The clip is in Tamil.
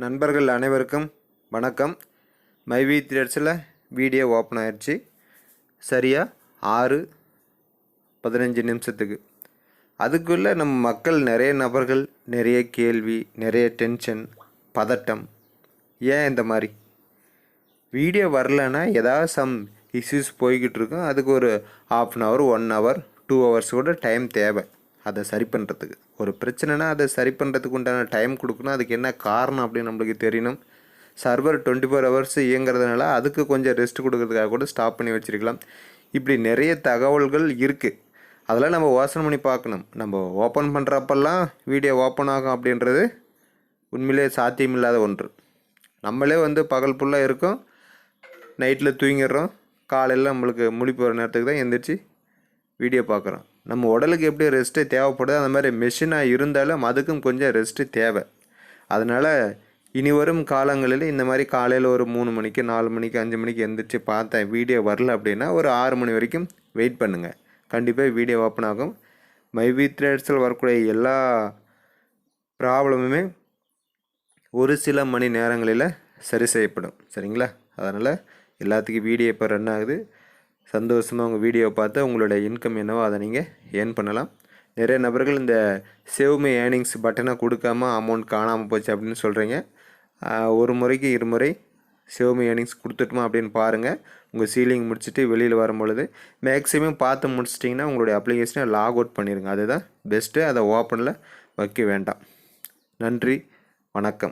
நண்பர்கள் அனைவருக்கும் வணக்கம். மைவி த்ரெட்ஸில் வீடியோ ஓப்பன் ஆயிடுச்சு சரியாக ஆறு பதினஞ்சு நிமிஷத்துக்கு. அதுக்குள்ளே நம்ம மக்கள் நிறைய நபர்கள் நிறைய கேள்வி நிறைய டென்ஷன் பதட்டம். ஏன் இந்த மாதிரி? வீடியோ வரலன்னா ஏதாவது சம் இஷ்யூஸ் போய்கிட்டு இருக்கும். அதுக்கு ஒரு half an hour one hour two hours கூட டைம் தேவை. அதை சரி பண்ணுறதுக்கு ஒரு பிரச்சனைனா அதை சரி பண்ணுறதுக்கு உண்டான டைம் கொடுக்கணும். அதுக்கு என்ன காரணம் அப்படின்னு நம்மளுக்கு தெரியணும். சர்வர் டுவெண்ட்டி ஃபோர் ஹவர்ஸ் இயங்குறதுனால அதுக்கு கொஞ்சம் ரெஸ்ட் கொடுக்கறதுக்காக கூட ஸ்டாப் பண்ணி வச்சிருக்கலாம். இப்படி நிறைய தகவல்கள் இருக்குது அதெல்லாம் நம்ம யோசனை பண்ணி பார்க்கணும். நம்ம ஓப்பன் பண்ணுறப்பெல்லாம் வீடியோ ஓப்பன் ஆகும் அப்படின்றது உண்மையிலே சாத்தியமில்லாத ஒன்று. நம்மளே வந்து பகல் ஃபுல்லாக இருக்கும். நைட்டில் தூங்கிடுறோம். காலையில் நம்மளுக்கு முழிப்பு வர நேரத்துக்கு தான் எந்திரிச்சு வீடியோ பார்க்குறோம். நம்ம உடலுக்கு எப்படி ரெஸ்ட்டு தேவைப்படுதோ அந்த மாதிரி மெஷினாக இருந்தாலும் அதுக்கும் கொஞ்சம் ரெஸ்ட்டு தேவை. அதனால் இனி வரும் காலங்களில் இந்த மாதிரி காலையில் ஒரு மூணு மணிக்கு நாலு மணிக்கு அஞ்சு மணிக்கு எந்திரிச்சு பார்த்தேன் வீடியோ வரல அப்படின்னா ஒரு ஆறு மணி வரைக்கும் வெயிட் பண்ணுங்கள் கண்டிப்பாக வீடியோ ஓப்பன் ஆகும். மைவி த்ரெட்ஸில் வரக்கூடிய எல்லா ப்ராப்ளமுமே ஒரு சில மணி நேரங்களில் சரி செய்யப்படும். சரிங்களா? அதனால் எல்லாத்துக்கும் வீடியோ இப்போ ரன் ஆகுது. சந்தோஷமாக உங்கள் வீடியோவை பார்த்து உங்களோட இன்கம் என்னவோ அதை நீங்கள் ஏர்ன் பண்ணலாம். நிறைய நபர்கள் இந்த சேவ்மை ஏர்னிங்ஸ் பட்டனை கொடுக்காம அமௌண்ட் காணாமல் போச்சு அப்படின்னு சொல்கிறீங்க ஒரு முறைக்கு இருமுறை சேவ்மை ஏர்னிங்ஸ் கொடுத்துட்டுமா அப்படின்னு பாருங்கள் உங்கள் சீலிங் முடிச்சுட்டு வெளியில் வரும்பொழுது மேக்ஸிமம் பார்த்து முடிச்சிட்டிங்கன்னா உங்களுடைய அப்ளிகேஷனை லாக் அவுட் பண்ணிடுங்க அதுதான் பெஸ்ட்டு அதை ஓப்பனில் வைக்க வேண்டாம். நன்றி. வணக்கம்.